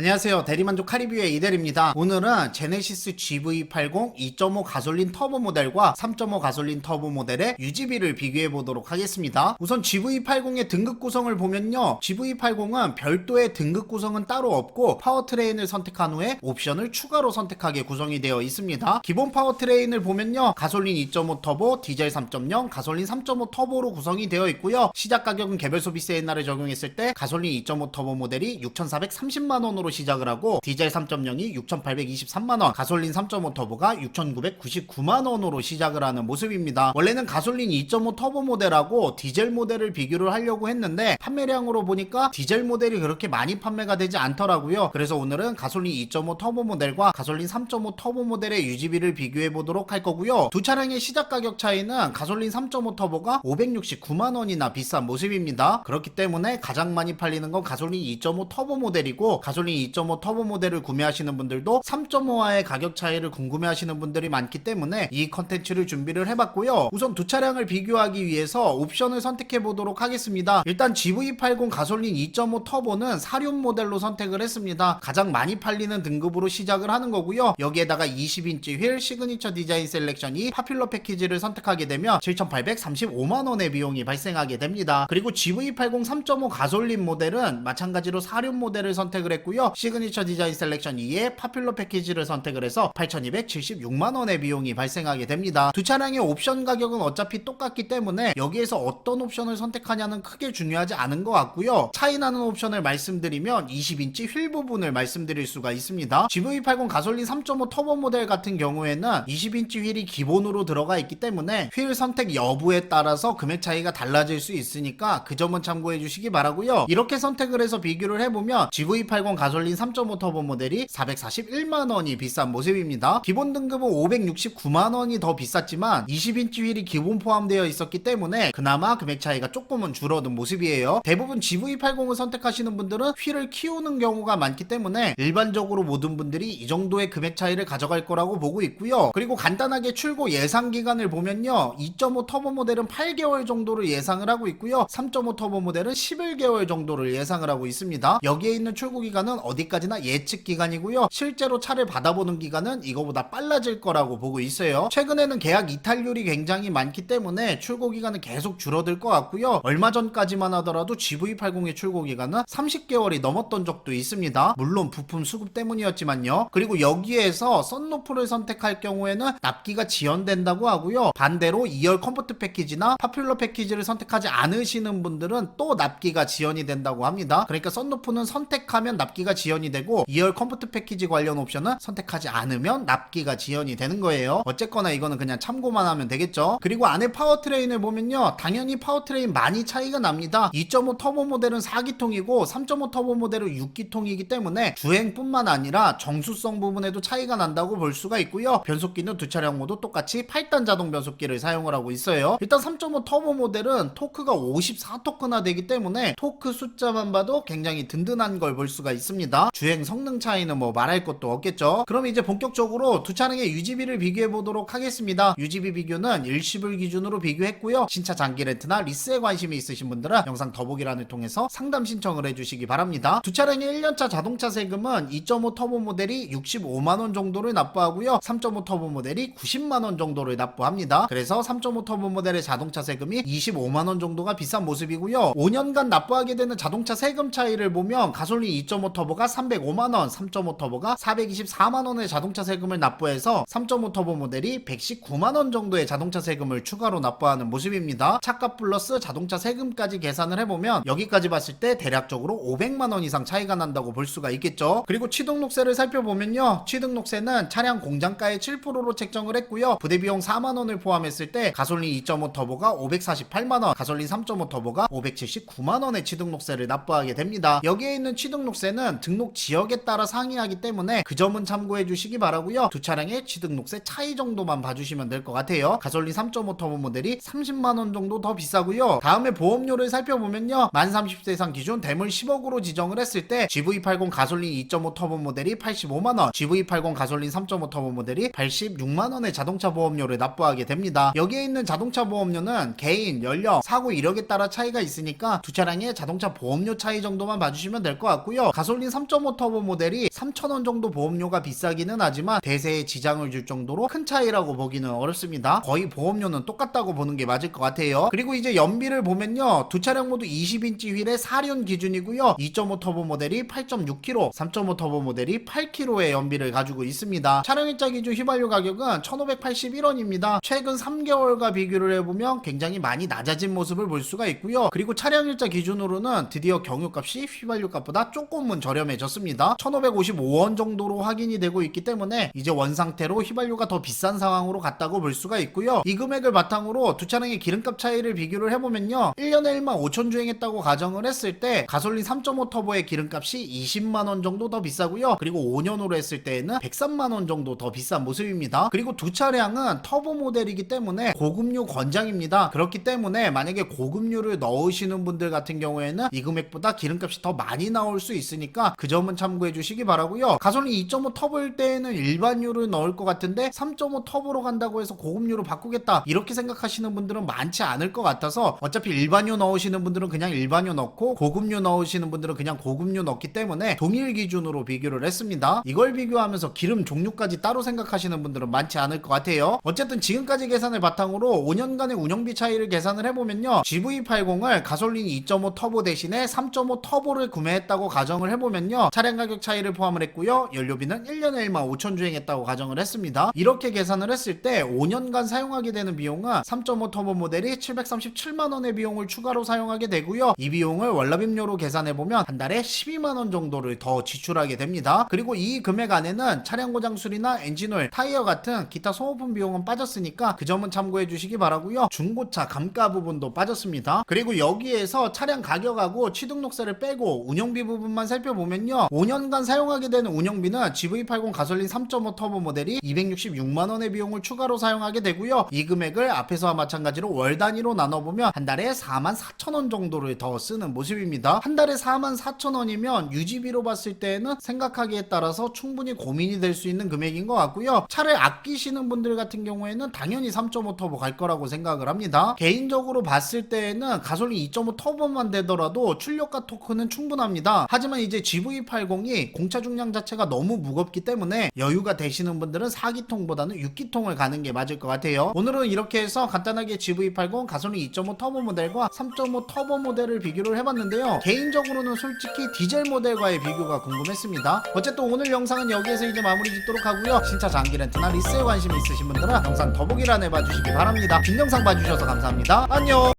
안녕하세요. 대리만족 카리뷰의 이대리입니다. 오늘은 제네시스 GV80 2.5 가솔린 터보 모델과 3.5 가솔린 터보 모델의 유지비를 비교해 보도록 하겠습니다. 우선 GV80의 등급 구성을 보면요. GV80은 별도의 등급 구성은 따로 없고 파워트레인을 선택한 후에 옵션을 추가로 선택하게 구성이 되어 있습니다. 기본 파워트레인을 보면요. 가솔린 2.5 터보, 디젤 3.0, 가솔린 3.5 터보로 구성이 되어 있고요. 시작 가격은 개별 소비세 옛날에 적용했을 때 가솔린 2.5 터보 모델이 6,430만 원으로 시작을 하고 디젤 3.0이 6,823만 원, 가솔린 3.5 터보가 6,999만 원으로 시작을 하는 모습입니다. 원래는 가솔린 2.5 터보 모델하고 디젤 모델을 비교를 하려고 했는데 판매량으로 보니까 디젤 모델이 그렇게 많이 판매가 되지 않더라고요. 그래서 오늘은 가솔린 2.5 터보 모델과 가솔린 3.5 터보 모델의 유지비를 비교해 보도록 할 거고요. 두 차량의 시작 가격 차이는 가솔린 3.5 터보가 569만 원이나 비싼 모습입니다. 그렇기 때문에 가장 많이 팔리는 건 가솔린 2.5 터보 모델이고 가솔린 2.5 터보 모델을 구매하시는 분들도 3.5와의 가격 차이를 궁금해하시는 분들이 많기 때문에 이 컨텐츠를 준비를 해봤고요. 우선 두 차량을 비교하기 위해서 옵션을 선택해 보도록 하겠습니다. 일단 GV80 가솔린 2.5 터보는 사륜 모델로 선택을 했습니다. 가장 많이 팔리는 등급으로 시작을 하는 거고요. 여기에다가 20인치 휠 시그니처 디자인 셀렉션이 파퓰러 패키지를 선택하게 되면 7,835만 원의 비용이 발생하게 됩니다. 그리고 GV80 3.5 가솔린 모델은 마찬가지로 사륜 모델을 선택을 했고요. 시그니처 디자인 셀렉션 2에 파퓰러 패키지를 선택을 해서 8,276만 원의 비용이 발생하게 됩니다. 두 차량의 옵션 가격은 어차피 똑같기 때문에 여기에서 어떤 옵션을 선택하냐는 크게 중요하지 않은 것 같고요. 차이 나는 옵션을 말씀드리면 20인치 휠 부분을 말씀드릴 수가 있습니다. GV80 가솔린 3.5 터보 모델 같은 경우에는 20인치 휠이 기본으로 들어가 있기 때문에 휠 선택 여부에 따라서 금액 차이가 달라질 수 있으니까 그 점은 참고해 주시기 바라고요. 이렇게 선택을 해서 비교를 해보면 GV80 가솔린 3.5 터보 모델이 441만 원이 비싼 모습입니다. 기본 등급은 569만 원이 더 비쌌지만 20인치 휠이 기본 포함되어 있었기 때문에 그나마 금액 차이가 조금은 줄어든 모습이에요. 대부분 GV80을 선택하시는 분들은 휠을 키우는 경우가 많기 때문에 일반적으로 모든 분들이 이 정도의 금액 차이를 가져갈 거라고 보고 있고요. 그리고 간단하게 출고 예상 기간을 보면요. 2.5 터보 모델은 8개월 정도를 예상을 하고 있고요. 3.5 터보 모델은 11개월 정도를 예상을 하고 있습니다. 여기에 있는 출고 기간은 어디까지나 예측 기간이고요. 실제로 차를 받아보는 기간은 이거보다 빨라질 거라고 보고 있어요. 최근에는 계약 이탈률이 굉장히 많기 때문에 출고 기간은 계속 줄어들 것 같고요. 얼마 전까지만 하더라도 GV80의 출고 기간은 30개월이 넘었던 적도 있습니다. 물론 부품 수급 때문이었지만요. 그리고 여기에서 썬루프를 선택할 경우에는 납기가 지연된다고 하고요. 반대로 2열 컴포트 패키지나 파퓰러 패키지를 선택하지 않으시는 분들은 또 납기가 지연이 된다고 합니다. 그러니까 썬루프는 선택하면 납기가 지연이 되고 2열 컴포트 패키지 관련 옵션은 선택하지 않으면 납기가 지연이 되는 거예요. 어쨌거나 이거는 그냥 참고만 하면 되겠죠. 그리고 안에 파워트레인을 보면요. 당연히 파워트레인 많이 차이가 납니다. 2.5 터보 모델은 4기통이고 3.5 터보 모델은 6기통이기 때문에 주행뿐만 아니라 정수성 부분에도 차이가 난다고 볼 수가 있고요. 변속기는 두 차량 모두 똑같이 8단 자동 변속기를 사용을 하고 있어요. 일단 3.5 터보 모델은 토크가 54토크나 되기 때문에 토크 숫자만 봐도 굉장히 든든한 걸 볼 수가 있습니다. 주행 성능 차이는 뭐 말할 것도 없겠죠. 그럼 이제 본격적으로 두 차량의 유지비를 비교해 보도록 하겠습니다. 유지비 비교는 일시불 기준으로 비교했고요. 신차 장기 렌트나 리스에 관심이 있으신 분들은 영상 더보기란을 통해서 상담 신청을 해주시기 바랍니다. 두 차량의 1년차 자동차 세금은 2.5 터보 모델이 65만원 정도를 납부하고요. 3.5 터보 모델이 90만원 정도를 납부합니다. 그래서 3.5 터보 모델의 자동차 세금이 25만원 정도가 비싼 모습이고요. 5년간 납부하게 되는 자동차 세금 차이를 보면 가솔린 2.5 터보가 305만원, 3.5 터보가 424만원의 자동차 세금을 납부해서 3.5 터보 모델이 119만원 정도의 자동차 세금을 추가로 납부하는 모습입니다. 차값 플러스 자동차 세금까지 계산을 해보면 여기까지 봤을 때 대략적으로 500만원 이상 차이가 난다고 볼 수가 있겠죠. 그리고 취등록세를 살펴보면요. 취등록세는 차량 공장가의 7%로 책정을 했고요. 부대비용 4만원을 포함했을 때 가솔린 2.5 터보가 548만원, 가솔린 3.5 터보가 579만원의 취등록세를 납부하게 됩니다. 여기에 있는 취등록세는 등록 지역에 따라 상이하기 때문에 그 점은 참고해 주시기 바라고요. 두 차량의 취등록세 차이 정도만 봐주시면 될 것 같아요. 가솔린 3.5 터보 모델이 30만 원 정도 더 비싸고요. 다음에 보험료를 살펴보면요. 만 30세 이상 기준 대물 10억으로 지정을 했을 때 GV80 가솔린 2.5 터보 모델이 85만 원, GV80 가솔린 3.5 터보 모델이 86만 원의 자동차 보험료를 납부하게 됩니다. 여기에 있는 자동차 보험료는 개인, 연령, 사고 이력에 따라 차이가 있으니까 두 차량의 자동차 보험료 차이 정도만 봐주시면 될 것 같고요. 가솔린 3.5 터보 모델이 3,000원 정도 보험료가 비싸기는 하지만 대세에 지장을 줄 정도로 큰 차이라고 보기는 어렵습니다. 거의 보험료는 똑같다고 보는 게 맞을 것 같아요. 그리고 이제 연비를 보면요. 두 차량 모두 20인치 휠의 4륜 기준이고요. 2.5 터보 모델이 8.6km, 3.5 터보 모델이 8km의 연비를 가지고 있습니다. 차량 일자 기준 휘발유 가격은 1,581원입니다. 최근 3개월과 비교를 해보면 굉장히 많이 낮아진 모습을 볼 수가 있고요. 그리고 차량 일자 기준으로는 드디어 경유값이 휘발유값보다 조금은 저렴 해졌습니다. 1,555원 정도로 확인이 되고 있기 때문에 이제 원 상태로 휘발유가 더 비싼 상황으로 갔다고 볼 수가 있고요. 이 금액을 바탕으로 두 차량의 기름값 차이를 비교를 해보면요. 1년에 1만 5천 주행했다고 가정을 했을 때 가솔린 3.5 터보의 기름값이 20만 원 정도 더 비싸고요. 그리고 5년으로 했을 때에는 103만 원 정도 더 비싼 모습입니다. 그리고 두 차량은 터보 모델이기 때문에 고급류 권장입니다. 그렇기 때문에 만약에 고급류를 넣으시는 분들 같은 경우에는 이 금액보다 기름값이 더 많이 나올 수 있으니까 그 점은 참고해 주시기 바라고요. 가솔린 2.5 터보일 때에는 일반유를 넣을 것 같은데 3.5 터보로 간다고 해서 고급류로 바꾸겠다 이렇게 생각하시는 분들은 많지 않을 것 같아서 어차피 일반유 넣으시는 분들은 그냥 일반유 넣고 고급류 넣으시는 분들은 그냥 고급류 넣기 때문에 동일 기준으로 비교를 했습니다. 이걸 비교하면서 기름 종류까지 따로 생각하시는 분들은 많지 않을 것 같아요. 어쨌든 지금까지 계산을 바탕으로 5년간의 운영비 차이를 계산을 해보면요. GV80을 가솔린 2.5 터보 대신에 3.5 터보를 구매했다고 가정을 해보면 요. 차량 가격 차이를 포함을 했고요. 연료비는 1년에 1만 5천 주행했다고 가정을 했습니다. 이렇게 계산을 했을 때 5년간 사용하게 되는 비용은 3.5 터보 모델이 737만 원의 비용을 추가로 사용하게 되고요. 이 비용을 월납임료로 계산해 보면 한 달에 12만 원 정도를 더 지출하게 됩니다. 그리고 이 금액 안에는 차량 고장 수리나 엔진오일, 타이어 같은 기타 소모품 비용은 빠졌으니까 그 점은 참고해 주시기 바라고요. 중고차 감가 부분도 빠졌습니다. 그리고 여기에서 차량 가격하고 취등록세를 빼고 운영비 부분만 살펴보면 요. 5년간 사용하게 되는 운영비는 GV80 가솔린 3.5 터보 모델이 266만 원의 비용을 추가로 사용하게 되고요. 이 금액을 앞에서와 마찬가지로 월 단위로 나눠보면 한 달에 4만 4천 원 정도를 더 쓰는 모습입니다. 한 달에 4만 4천 원이면 유지비로 봤을 때는 생각하기에 따라서 충분히 고민이 될 수 있는 금액인 것 같고요. 차를 아끼시는 분들 같은 경우에는 당연히 3.5 터보 갈 거라고 생각을 합니다. 개인적으로 봤을 때에는 가솔린 2.5 터보만 되더라도 출력과 토크는 충분합니다. 하지만 이제 GV80이 공차 중량 자체가 너무 무겁기 때문에 여유가 되시는 분들은 4기통보다는 6기통을 가는 게 맞을 것 같아요. 오늘은 이렇게 해서 간단하게 GV80 가솔린 2.5 터보 모델과 3.5 터보 모델을 비교를 해봤는데요. 개인적으로는 솔직히 디젤 모델과의 비교가 궁금했습니다. 어쨌든 오늘 영상은 여기에서 이제 마무리 짓도록 하고요. 신차 장기 렌트나 리스에 관심 있으신 분들은 영상 더보기란에 봐주시기 바랍니다. 긴 영상 봐주셔서 감사합니다. 안녕!